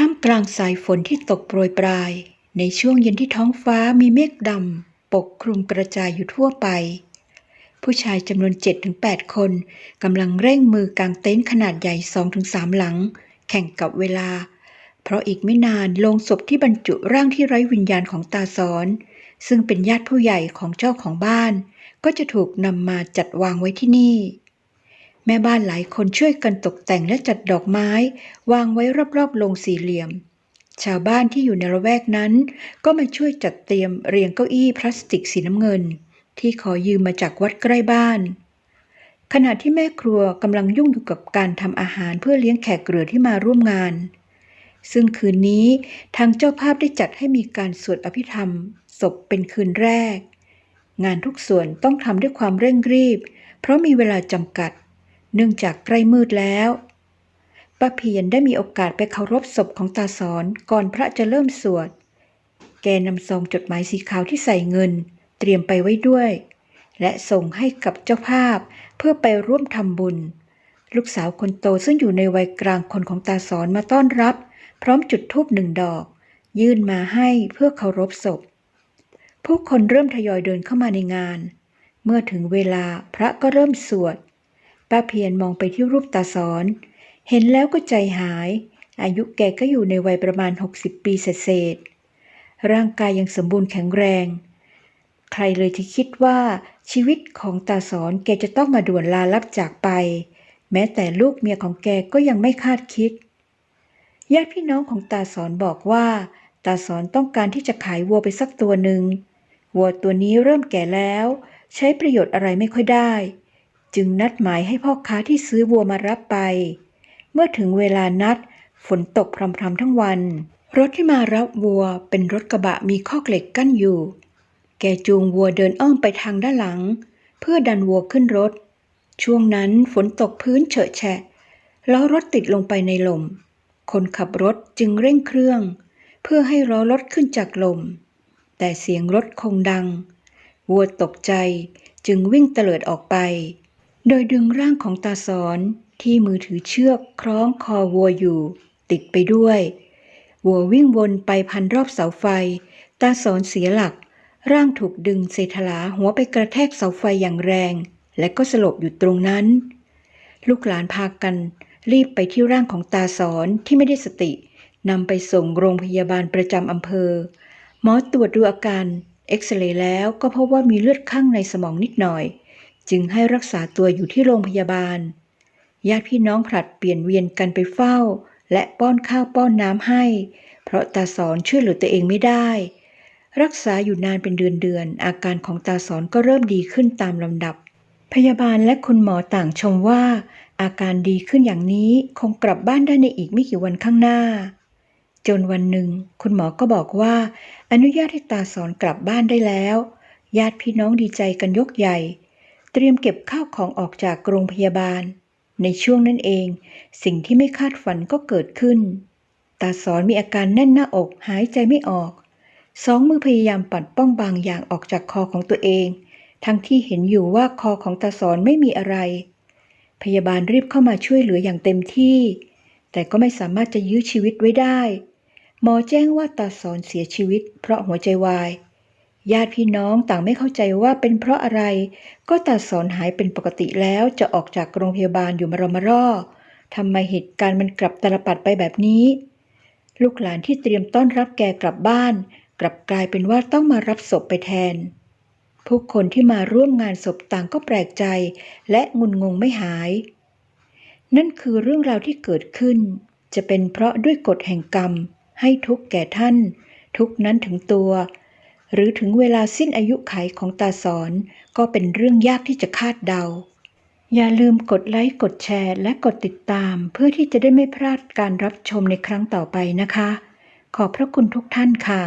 ท่ามกลางสายฝนที่ตกโปรยปลาย ในช่วงเย็นที่ท้องฟ้ามีเมฆดำปกคลุมกระจายอยู่ทั่วไป ผู้ชายจำนวน 7-8 คนกำลังเร่งมือกางเต็นท์ขนาดใหญ่ 2-3 หลัง แข่งกับเวลา เพราะอีกไม่นานโลงศพที่บรรจุร่างที่ไร้วิญญาณของตาสอน ซึ่งเป็นญาติผู้ใหญ่ของเจ้าของบ้าน ก็จะถูกนำมาจัดวางไว้ที่นี่ แม่บ้านหลายคนช่วยกันตกแต่งและจัดดอกไม้ วางไว้รอบๆโรงสี่เหลี่ยม ชาวบ้านที่อยู่ในละแวกนั้น ก็มาช่วยจัดเตรียมเรียงเก้าอี้พลาสติกสีน้ำเงิน ที่ขอยืมมาจากวัดใกล้บ้าน ขณะที่แม่ครัวกำลังยุ่งอยู่กับการทำอาหารเพื่อเลี้ยงแขกเรือที่มาร่วมงาน ซึ่งคืนนี้ทางเจ้าภาพได้จัดให้มีการสวดอภิธรรมศพเป็นคืนแรก งานทุกส่วนต้องทำด้วยความเร่งรีบ เพราะมีเวลาจำกัด เนื่องจากใกล้มืดแล้วป้าเพียรได้มีโอกาสไปเคารพศพของตาสอนก่อนพระจะเริ่มสวด แกนำซองจดหมายสีขาวที่ใส่เงิน เตรียมไปไว้ด้วย และส่งให้กับเจ้าภาพเพื่อไปร่วมทำบุญ ลูกสาวคนโตซึ่งอยู่ในวัยกลางคนของตาสอนมาต้อนรับ พร้อมจุดธูปหนึ่งดอก ยื่นมาให้เพื่อเคารพศพ ผู้คนเริ่มทยอยเดินเข้ามาในงาน เมื่อถึงเวลาพระก็เริ่มสวด ป้าเพียรมองไปที่รูปตาสอนเห็นแล้วก็ใจหาย อายุแกก็อยู่ในวัยประมาณ 60 ปีเศษร่างกายยังสมบูรณ์แข็งแรง ใครเลยที่คิดว่าชีวิตของตาสอนแกจะต้องมาด่วนลาลับจากไป แม้แต่ลูกเมียของแกก็ยังไม่คาดคิด ญาติพี่น้องของตาสอนบอกว่า ตาสอนต้องการที่จะขายวัวไปสักตัวหนึ่งวัวตัวนี้เริ่มแก่แล้ว ใช้ประโยชน์อะไรไม่ค่อยได้ จึงนัดหมายให้พ่อค้าที่ซื้อวัวมารับไป เมื่อถึงเวลานัด ฝนตกพรำๆทั้งวัน รถที่มารับวัวเป็นรถกระบะมีข้อเหล็กกั้นอยู่ แกจูงวัวเดินอ้อมไปทางด้านหลัง เพื่อดันวัวขึ้นรถ ช่วงนั้นฝนตกพื้นเฉอะแฉะล้อรถติดลงไปในลม คนขับรถจึงเร่งเครื่อง เพื่อให้ล้อรถขึ้นจากลม แต่เสียงรถคงดัง วัวตกใจจึงวิ่งเตลิดออกไป โดยดึงร่างของตาสอนที่มือถือเชือกคล้องคอวัวอยู่ ติดไปด้วย วัววิ่งวนไปพันรอบเสาไฟ ตาสอนเสียหลัก ร่างถูกดึงเซทลาหัวไปกระแทกเสาไฟอย่างแรง และก็สลบอยู่ตรงนั้น ลูกหลานพากัน รีบไปที่ร่างของตาสอนที่ไม่ได้สตินำไปส่งโรงพยาบาลประจำอำเภอ หมอตรวจดูอาการเอ็กซเรย์แล้วก็พบว่ามีเลือดข้างในสมองนิดหน่อย จึงให้รักษาตัวอยู่ที่โรงพยาบาล ญาติพี่น้องผลัดเปลี่ยนเวียนกันไปเฝ้า และป้อนข้าวป้อนน้ำให้ เพราะตาสอนช่วยเหลือตัวเองไม่ได้ รักษาอยู่นานเป็นเดือนๆอาการของตาสอนก็เริ่มดีขึ้นตามลำดับ พยาบาลและคุณหมอต่างชมว่า อาการดีขึ้นอย่างนี้คงกลับบ้านได้ในอีกไม่กี่วันข้างหน้า จนวันหนึ่ง คุณหมอก็บอกว่า อนุญาตให้ตาสอนกลับบ้านได้แล้ว ญาติพี่น้องดีใจกันยกใหญ่ เตรียมเก็บข้าวของออกจากโรงพยาบาล ในช่วงนั้นเอง สิ่งที่ไม่คาดฝันก็เกิดขึ้น ตาสอนมีอาการแน่นหน้าอกหายใจไม่ออก สองมือพยายามปัดป้องบางอย่างออกจากคอของตัวเอง ทั้งที่เห็นอยู่ว่าคอของตาสอนไม่มีอะไร พยาบาลรีบเข้ามาช่วยเหลืออย่างเต็มที่ แต่ก็ไม่สามารถจะยื้อชีวิตไว้ได้ หมอแจ้งว่าตาสอนเสียชีวิต เพราะหัวใจวาย ญาติพี่น้องต่างไม่เข้าใจว่าเป็นเพราะอะไร ก็ตาสอนหายเป็นปกติแล้วจะออกจากโรงพยาบาลอยู่มารอมารอทำไมเหตุการณ์มันกลับตลปัดไปแบบนี้ ลูกหลานที่เตรียมต้อนรับแกกลับบ้าน กลับกลายเป็นว่าต้องมารับศพไปแทน ผู้คนที่มาร่วมงานศพต่างก็แปลกใจ และงุนงงไม่หาย นั่นคือเรื่องราวที่เกิดขึ้น จะเป็นเพราะด้วยกฎแห่งกรรม ให้ทุกแก่ท่าน ทุกนั้นถึงตัว หรือถึงเวลาสิ้นอายุไขของตาสอน ก็เป็นเรื่องยากที่จะคาดเดา อย่าลืมกดไลค์กดแชร์ และกดติดตาม เพื่อที่จะได้ไม่พลาดการรับชมในครั้งต่อไปนะคะ ขอบพระคุณทุกท่านค่ะ